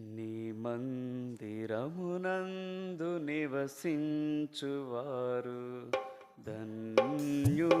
నీ మందిరమునందు నివసించువారు. ధన్యు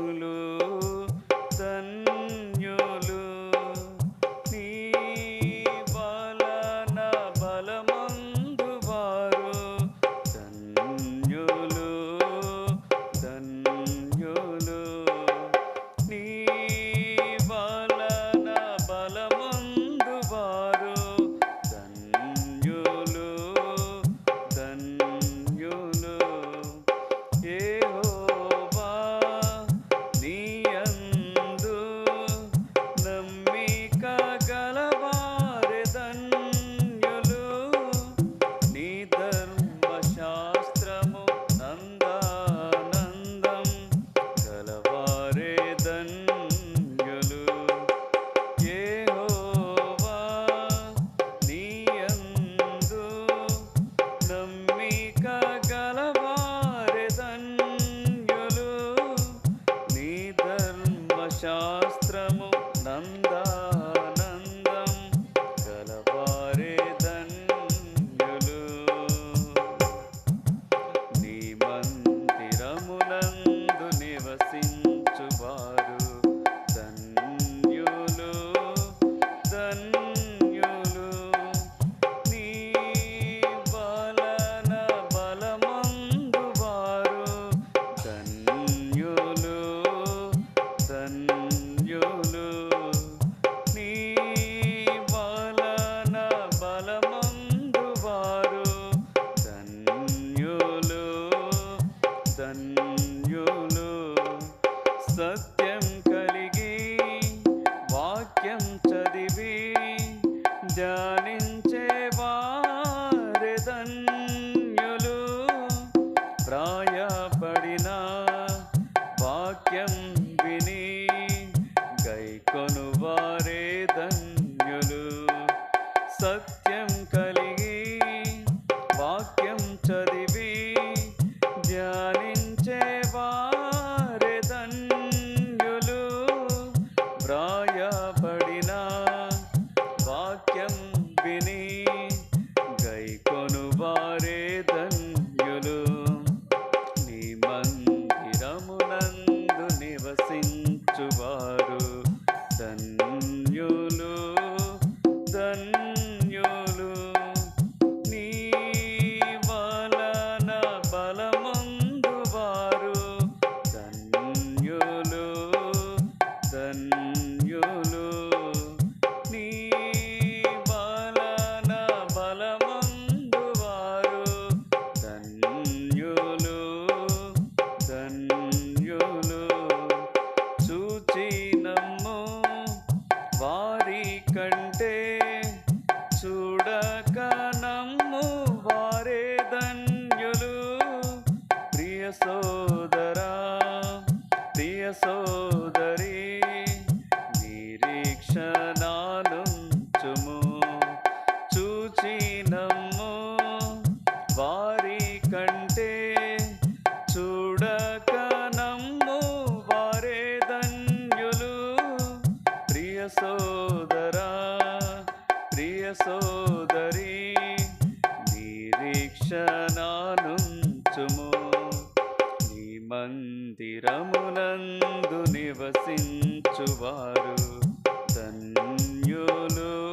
ధన్యులు నీ బలన బలమందు వారు ధన్యులు ధన్యులు సత్యం కలిగి వాక్యం చదివి ధ్యానించే వారి ధన్యులు. ప్రాయపడిన వాక్యం sucked. సోదరా ప్రియ సోదరి నిరీక్షణాలుంచుము చూచినము వారి కంటే చూడక వారే ధన్యులు. ప్రియ సోదరా ప్రియ సోదరి మందిరమునందు నివసించువారు. ధన్యులు